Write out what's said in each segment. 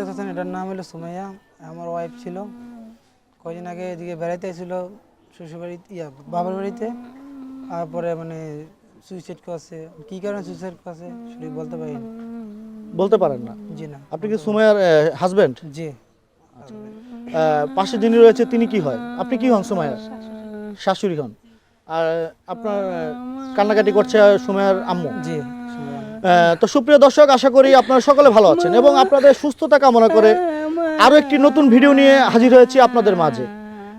দেখতেছেন এটার নাম হলো সুমাইয়া। আমার ওয়াইফ ছিল। কয়দিন আগে এদিকে বেড়াইতে এসেছিল শ্বশুরবাড়ি ইয়া বাবার বাড়িতে। তারপরে মানে সুইসাইড করছে। কী কারণে সুইসাইড করছে সেটা বলতে পারি না। বলতে পারেন না? জি না। আপনি কি সুমাইয়ার হাজবেন্ড জি। পাশে যিনি রয়েছে তিনি কি হয়? আপনি কি হন সুমাইয়ার? শাশুড়ি হন। আর আপনার কান্নাকাটি করছে সুমাইয়ার আম্মু? জি। তো সুপ্রিয় দর্শক, আশা করি আপনারা সকলে ভালো আছেন এবং আপনাদের সুস্থতা কামনা করে আরও একটি নতুন ভিডিও নিয়ে হাজির হয়েছি আপনাদের মাঝে।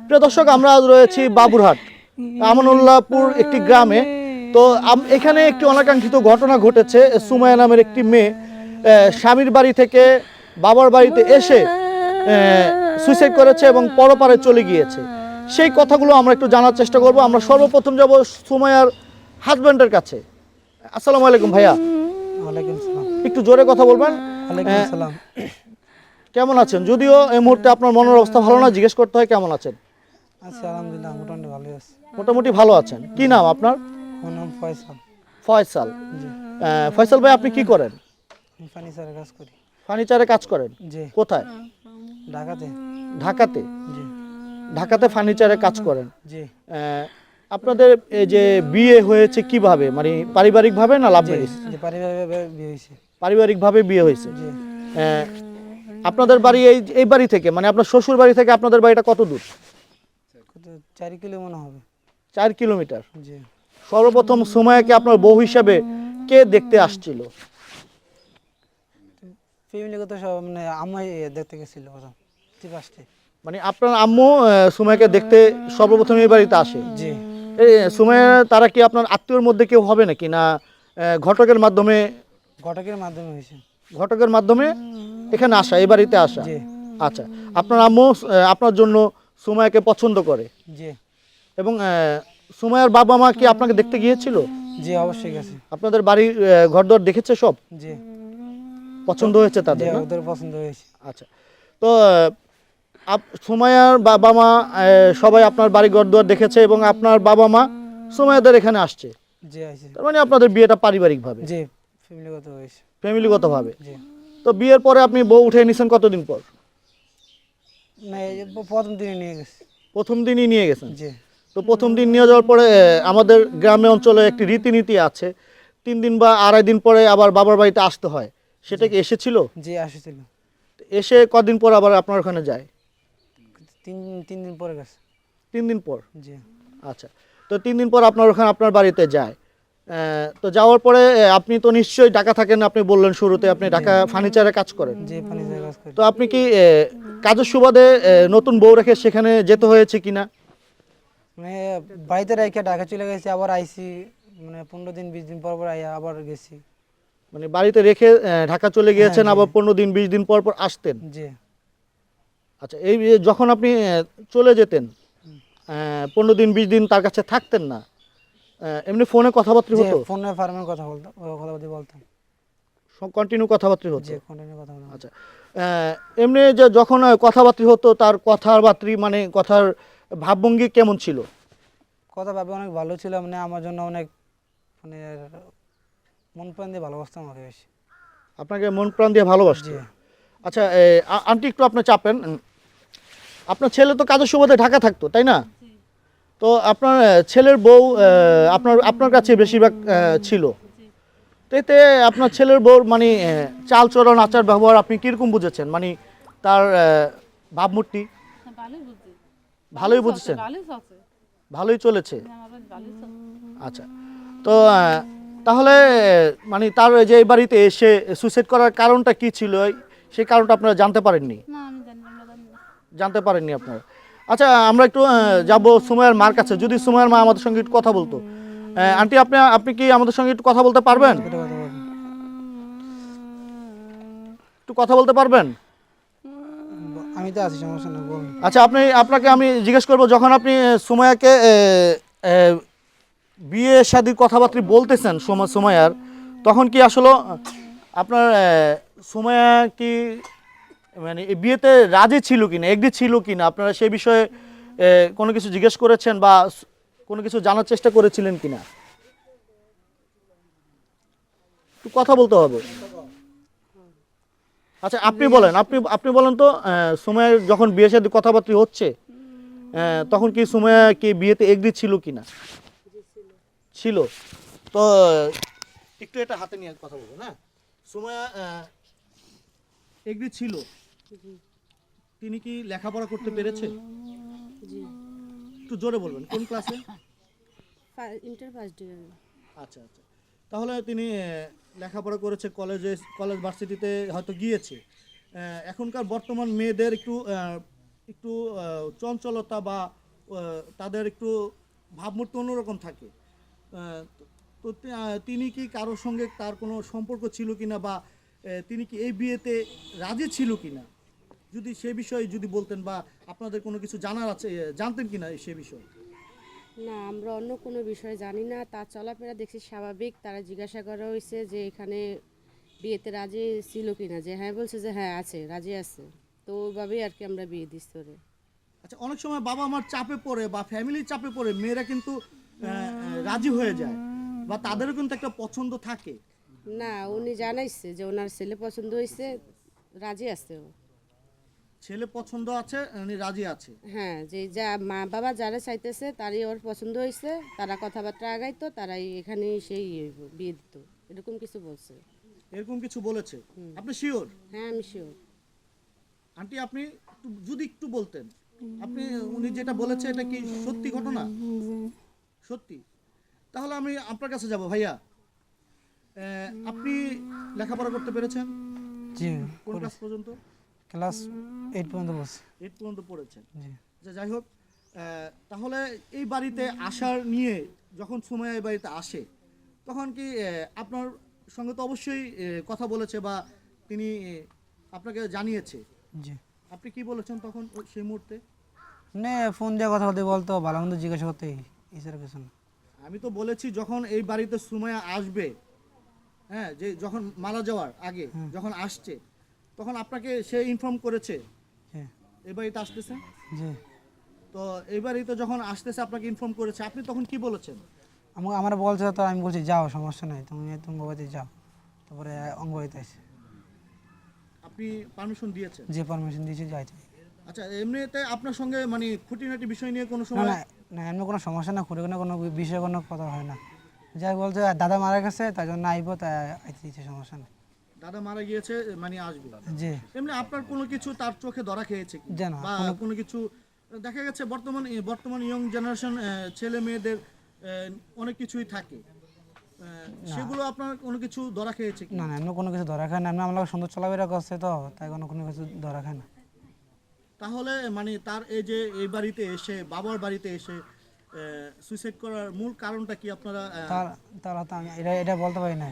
প্রিয় দর্শক, আমরা রয়েছি বাবুরহাট, আমানুল্লাহপুর একটি গ্রামে। তো এখানে একটি অনাকাঙ্ক্ষিত ঘটনা ঘটেছে। সুমায়া নামের একটি মেয়ে স্বামীর বাড়ি থেকে বাবার বাড়িতে এসে সুইসাইড করেছে এবং পরপারে চলে গিয়েছে। সেই কথাগুলো আমরা একটু জানার চেষ্টা করব। আমরা সর্বপ্রথম যাব সুমায়ার হাজব্যান্ডের কাছে। আসসালামু আলাইকুম ভাইয়া। ওয়ালাইকুম সালাম। একটু জোরে কথা বলবেন? ওয়ালাইকুম হ্যাঁ। সালাম। কেমন আছেন? যদিও এই মুহূর্তে আপনার মনের অবস্থা ভালো না জিজ্ঞেস করতে হয় কেমন আছেন? আচ্ছা আলহামদুলিল্লাহ মোটামুটি ভালোই আছে। মোটামুটি ভালো আছেন। কি নাম আপনার? আমার নাম ফয়সাল। ফয়সাল। ফয়সাল ভাই আপনি কি করেন? ফার্নিচারের কাজ করি। ফার্নিচারে কাজ করেন? জি। কোথায়? ঢাকাতে। ঢাকাতে? জি। ঢাকাতে ফার্নিচারে কাজ করেন? জি। আপনাদের এই যে বিয়ে হয়েছে কীভাবে? মানে পারিবারিকভাবে না লাভ ম্যারেজ পারিবারিকভাবে বিয়ে হয়েছে। আহ, আপনাদের বাড়ি এই এই বাড়ি থেকে মানে আপনার শ্বশুর বাড়ি থেকে আপনাদের বাড়িটা কত দূর? চার কিলো মনে হবে। চার কিলোমিটার? সর্বপ্রথম সময়কে আপনার বউ হিসাবে কে দেখতে আসছিল? ফ্যামিলিগত সব মানে আমাই দেখতে গেছিল প্রথম মানে আপনার আম্মু আহ, সুমাইয়াকে দেখতে সর্বপ্রথম এই বাড়িতে আসে? জি। এই সুমাইয়া তারা কি আপনার আত্মীয়র মধ্যে কেউ হবে নাকি? না ঘটকের মাধ্যমে? ঘটকের মাধ্যমে হয়েছে। ঘটকের মাধ্যমে? এখানে আসা এই বাড়িতে আসা? আচ্ছা আপনার আম্মু আপনার জন্য সুমায়াকে পছন্দ করে? জি। এবং সুমায়ার বাবা মা কি আপনাকে দেখতে গিয়েছিল? জি অবশ্যই গেছে। আপনাদের বাড়ির ঘর দর দেখেছে সব? জি। পছন্দ হয়েছে তাদের ওদের পছন্দ হয়েছে। আচ্ছা তো সুমাইয়ার বাবা মা সবাই আপনার বাড়ি ঘর দুয়ার দেখেছে এবং আপনার বাবা মা সুমাইয়াদের এখানে আসছে। তার মানে আপনাদের বিয়েটা পারিবারিকভাবে? জি ফ্যামিলিগত হয়েছে। ফ্যামিলিগতভাবে? জি। তো বিয়ের পরে আপনি বউ উঠে নিয়েছেন কতদিন পর? প্রথম দিনে নিয়ে গেছে। প্রথম দিনই নিয়ে গেছেন? জি। তো প্রথম দিন নিয়ে যাওয়ার পরে আমাদের গ্রামে অঞ্চলে একটি রীতিনীতি আছে তিন দিন বা আড়াই দিন পরে আবার বাবার বাড়িতে আসতে হয়। সেটা কি এসেছিল? জি আসেছিল। এসে কদিন পর আবার আপনার ওখানে যায়? তিন তিন দিন পরে গেছে। তিন দিন পর? জি। আচ্ছা। তো তিন দিন পর আপনার ওখানে আপনার বাড়িতে যায়। তো যাওয়ার পরে আপনি তো নিশ্চয়ই ঢাকা থাকেন আপনি বললেন শুরুতে আপনি ঢাকা ফার্নিচারে কাজ করেন। জি জায়গা কাজ করি। তো আপনি কি কাজের সুবাদে নতুন বউ রেখে সেখানে যেতে হয়েছে কিনা? মানে বাড়িতে রেখে ঢাকা চলে গেছি আবার আইসি মানে পনেরো দিন বিশ দিন পর পর আইয়া আবার গেছি। মানে বাড়িতে রেখে ঢাকা চলে গিয়েছেন হ্যাঁ, আবার পনেরো দিন বিশ দিন পর পর আসতেন? জি। আচ্ছা এই যখন আপনি চলে যেতেন পনেরো দিন বিশ দিন তার কাছে থাকতেন না এমনি ফোনে কথাবার্তা হতো? ফোনে ফার্মের কথা বলতাম ও কথা বলতাম কন্টিনিউ কথাবার্তা হচ্ছে কন্টিনিউ কথা আচ্ছা এমনি যে যখন কথাবার্তা হতো তার কথাবার্তি মানে কথার ভাবভঙ্গি কেমন ছিল? কথা ভাবে অনেক ভালো ছিল মানে আমার জন্য অনেক মানে মন প্রাণ দিয়ে ভালোবাসতাম আমাকে বেশি। আপনাকে মন প্রাণ দিয়ে ভালোবাসতো? জি। আচ্ছা আন্টি একটু আপনি চাপেন আপনার ছেলে তো কাজের সুবাদে ঢাকা থাকতো তাই না? তো আপনার ছেলের বউ আপনার আপনার কাছে বেশিরভাগ ছিল। তো এতে আপনার ছেলের বউর মানে চালচরণ আচার ব্যবহার আপনি কীরকম বুঝেছেন? মানে তার ভাবমূর্তি? হ্যাঁ, ভালোই বুঝেছেন? ভালোই চলছে। চলছে? আচ্ছা। তো তাহলে মানে তার যে এই বাড়িতে এসে সুইসাইড করার কারণটা কি ছিল? সেই কারণটা আপনারা জানতে পারেননি? না জানতে পারেননি আপনারা। আচ্ছা আমরা একটু যাব সুমাইয়ার মার কাছে। যদি সুমাইয়ার মা আমাদের সঙ্গে একটু কথা বলতো। আন্টি আপনি আপনি কি আমাদের সঙ্গে একটু কথা বলতে পারবেন? একটু কথা বলতে পারবেন? আমি তো আছি সমস্যা না বলুন। আচ্ছা আপনি আপনাকে আমি জিজ্ঞেস করব যখন আপনি আহ, বিয়ে শাদির কথাবার্তা বলতেছেন সুমা সুমাইয়ার তখন কি আসলে আপনার আহ, সুমাইয়া কি মানে এই বিয়েতে রাজি ছিল কিনা এগ্রি ছিল কিনা আপনারা সেই বিষয়ে কোনো কিছু জিজ্ঞেস করেছেন বা কোনো কিছু জানার চেষ্টা করেছিলেন কিনা? একটু কথা বলতে হবে। আচ্ছা আপনি বলেন আপনি আপনি বলেন তো সময়ের যখন বিয়ে সাথে কথাবার্তা হচ্ছে তখন কি সময় কি বিয়েতে এগ্রি ছিল কি না ছিল। তো একটু এটা হাতে নিয়ে কথা বলব না সময় এগ্রি ছিল। তিনি কি লেখাপড়া করতে পেরেছে? জি। একটু জোরে বলবেন কোন ক্লাসে? ইন্টার ফার্স্ট ইয়ার আচ্ছা আচ্ছা। তাহলে তিনি লেখাপড়া করেছে কলেজে কলেজ ভার্সিটিতে হয়তো গিয়েছে। এখনকার বর্তমান মেয়েদের একটু একটু চঞ্চলতা বা তাদের একটু ভাবমূর্তি অন্যরকম থাকে। তো তিনি কি কারোর সঙ্গে তার কোনো সম্পর্ক ছিল কিনা বা তিনি কি এই বিয়েতে রাজি ছিল কিনা? যদি সে বিষয়ে যদি বলতেন বা আপনাদের কোনো কিছু জানার আছে জানতেন কিনা সে বিষয়ে? না আমরা অন্য কোনো বিষয় জানি না। তার চলাফেরা দেখছি স্বাভাবিক। তারা জিজ্ঞাসা করা হয়েছে যে এখানে বিয়েতে রাজি ছিল কিনা। যে হ্যাঁ বলছে যে হ্যাঁ আছে রাজি আছে। তো ওইভাবেই আর কি আমরা বিয়ে দিচ্ছি ওরে। আচ্ছা অনেক সময় বাবা মার চাপে পড়ে বা ফ্যামিলির চাপে পড়ে মেয়েরা কিন্তু রাজি হয়ে যায় বা তাদেরও কিন্তু একটা পছন্দ থাকে। না উনি জানাইছে যে ওনার ছেলে পছন্দ হয়েছে রাজি আছে ও। ছেলে পছন্দ আছে উনি রাজি আছে। হ্যাঁ যে যা মা বাবা যারা চাইতেছে তারই ওর পছন্দ হয়েছে তারা কথাবার্তা আগাইতো তারাই এখানে সেই বিয়ে দিত। এরকম কিছু বলছে। এরকম কিছু বলেছে? আপনি শিওর হ্যাঁ আমি শিওর আন্টি আপনি একটু যদি একটু বলতেন আপনি উনি যেটা বলেছে এটা কি সত্যি ঘটনা? সত্যি? তাহলে আমি আপনার কাছে যাব ভাইয়া। আপনি লেখাপড়া করতে পেরেছেন? জি কোন ক্লাস পর্যন্ত? ক্লাস এইট পর্যন্ত বসছি এইট পর্যন্ত পড়েছেন। জি। আচ্ছা যাই হোক তাহলে এই বাড়িতে আসার নিয়ে যখন সময় এই বাড়িতে আসে তখন কি আপনার সঙ্গে তো অবশ্যই কথা বলেছে বা তিনি আপনাকে জানিয়েছে? জি। আপনি কি বলেছেন তখন সেই মুহূর্তে? মানে ফোন দিয়ে কথা বলতে বলতো ভালো মন্দ জিজ্ঞাসা করতে এছাড়া কিছু না। আমি তো বলেছি যখন এই বাড়িতে সময় আসবে হ্যাঁ যে যখন মারা যাওয়ার আগে যখন আসছে তখন আপনাকে সে ইনফর্ম করেছে? জি এই বাড়িতে আসতেছে? জি। তো এই বাড়িতে যখন আসতেছে আপনাকে ইনফর্ম করেছে আপনি তখন কি বলেছেন? আমাকে আমার বলছে তো আমি বলছি যাও সমস্যা নাই তুমি বাবাতে যাও। তারপরে অঙ্গবাড়িতে আছে আপনি পারমিশন দিয়েছেন? যে পারমিশন দিয়েছে যাইতে আচ্ছা এমনিতে আপনার সঙ্গে মানে খুঁটিনাটি বিষয় নিয়ে কোনো সময় না না এমনি কোনো সমস্যা না কোনো কোনো বিষয়ে কোনো কথা হয় না। যাই বলছে দাদা মারা গেছে তাই জন্য আইবো তাই আইতে দিচ্ছে সমস্যা নেই। দাদা মারা গিয়েছে মানে আসবে। জি। এমনি আপনার কোনো কিছু তার চোখে ধরা খেয়েছে কি? বা কোনো- কিছু দেখা গেছে বর্তমান বর্তমান ইয়ং জেনারেশন ছেলে মেয়েদের অনেক কিছুই থাকে। সেগুলো আপনার কোনো কিছু ধরা খেয়েছে কি? না না এমনি কোনো কিছু ধরা খায় না। এমনি আমরা সুন্দর চলাফেরা করছে তো তাই কোনো কোনো কিছু ধরা খায় না। তাহলে মানে তার এই যে এই বাড়িতে এসে বাবার বাড়িতে এসে সুইসাইড করার মূল কারণটা কি আপনারা তার তার আমি এটা এটা বলতে পারি না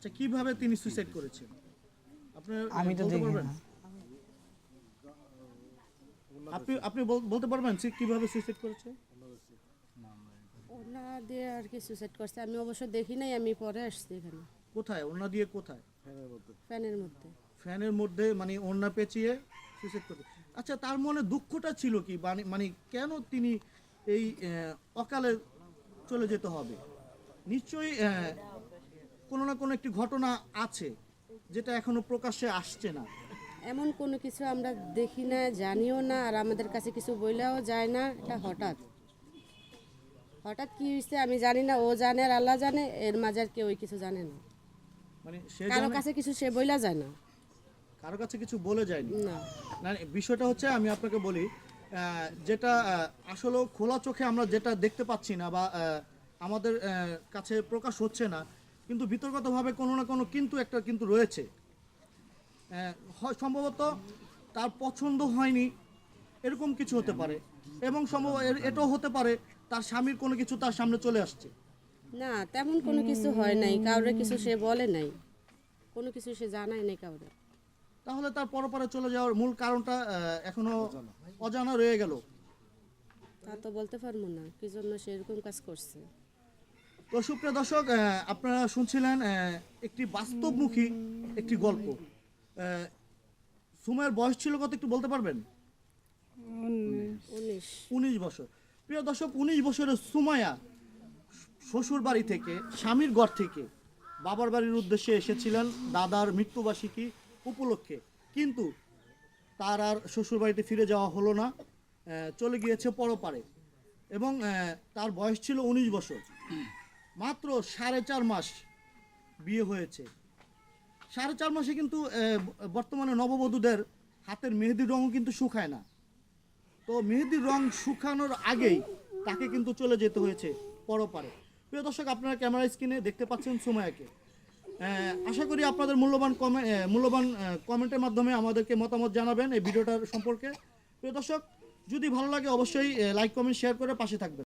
আচ্ছা কীভাবে তিনি সুইসাইড করেছেন? আপনি আমি তো দেখি না। আপনি আপনি বল- বলতে পারবেন সে কীভাবে সুইসাইড করেছে? ওনা দিয়ে আর কি সুসাইড করছে। আমি অবশ্য দেখি নাই আমি পরে আসছি এখানে। কোথায়? ওনা দিয়ে কোথায়? ফ্যানের মধ্যে। ফ্যানের মধ্যে মানে ওড়না পেঁচিয়ে সুইসাইড করছে। আচ্ছা তার মনে দুঃখটা ছিল কি? মানে মানে কেন তিনি এই অকালে চলে যেতে হবে? নিশ্চয়ই কোনো না কোনো একটি ঘটনা আছে যেটা এখনও প্রকাশ্যে আসছে না। এমন কোনো কিছু আমরা দেখি না জানিও না আর আমাদের কাছে কিছু বইলেও যায় না। এটা হঠাৎ। হঠাৎ কি হয়েছে আমি জানি না ও জানে আর আল্লাহ জানে এর মাঝে আর কেউ কিছু জানে না। মানে সে কারও জানে- কাছে কিছু সে বইলা যায় না। কারও কাছে কিছু বলে যায়নি। না। না বিষয়টা হচ্ছে আমি আপনাকে বলি আহ, যেটা আহ, আসলে খোলা চোখে আমরা যেটা দেখতে পাচ্ছি না বা আহ, আমাদের আহ, কাছে প্রকাশ হচ্ছে না কিন্তু বিতর্কতভাবে কোনো না কোনো কিন্তু একটা কিন্তু রয়েছে। হয় সম্ভবত তার পছন্দ হয়নি এরকম কিছু হতে পারে। এবং সম্ভব এটাও হতে পারে তার স্বামীর কোনো কিছু তার সামনে চলে আসছে। না তেমন কোনো কিছু হয় নাই কাউরে কিছু সে বলে নাই। কোনো কিছু সে জানায় নাই কাউরে। তাহলে তার পরপরে চলে যাওয়ার মূল কারণটা এখনও অজানা রয়ে গেল। তা তো বলতে পারব না কি জন্য সে এরকম কাজ করছে? তো সুপ্রিয় দর্শক আপনারা শুনছিলেন একটি বাস্তবমুখী একটি গল্প। সুমাইয়ের বয়স ছিল কত একটু বলতে পারবেন? উনিশ। বছর। প্রিয় দর্শক উনিশ বছরের সুমায়া শ্বশুর বাড়ি থেকে স্বামীর ঘর থেকে বাবার বাড়ির উদ্দেশ্যে এসেছিলেন দাদার মৃত্যুবার্ষিকী উপলক্ষে। কিন্তু তার আর শ্বশুরবাড়িতে ফিরে যাওয়া হলো না চলে গিয়েছে পরপারে। এবং তার বয়স ছিল উনিশ বছর। মাত্র সাড়ে চার মাস বিয়ে হয়েছে। সাড়ে চার মাসে কিন্তু বর্তমানে নববধূদের হাতের মেহেদির রঙও কিন্তু শুকায় না। তো মেহেদির রং শুকানোর আগেই তাকে কিন্তু চলে যেতে হয়েছে পরপারে। প্রিয় দর্শক, আপনারা ক্যামেরা স্ক্রিনে দেখতে পাচ্ছেন সুমায়াকে। আশা করি আপনাদের মূল্যবান কমে মূল্যবান কমেন্টের মাধ্যমে আমাদেরকে মতামত জানাবেন এই ভিডিওটার সম্পর্কে। প্রিয় দর্শক, যদি ভালো লাগে অবশ্যই লাইক, কমেন্ট, শেয়ার করে পাশে থাকবেন।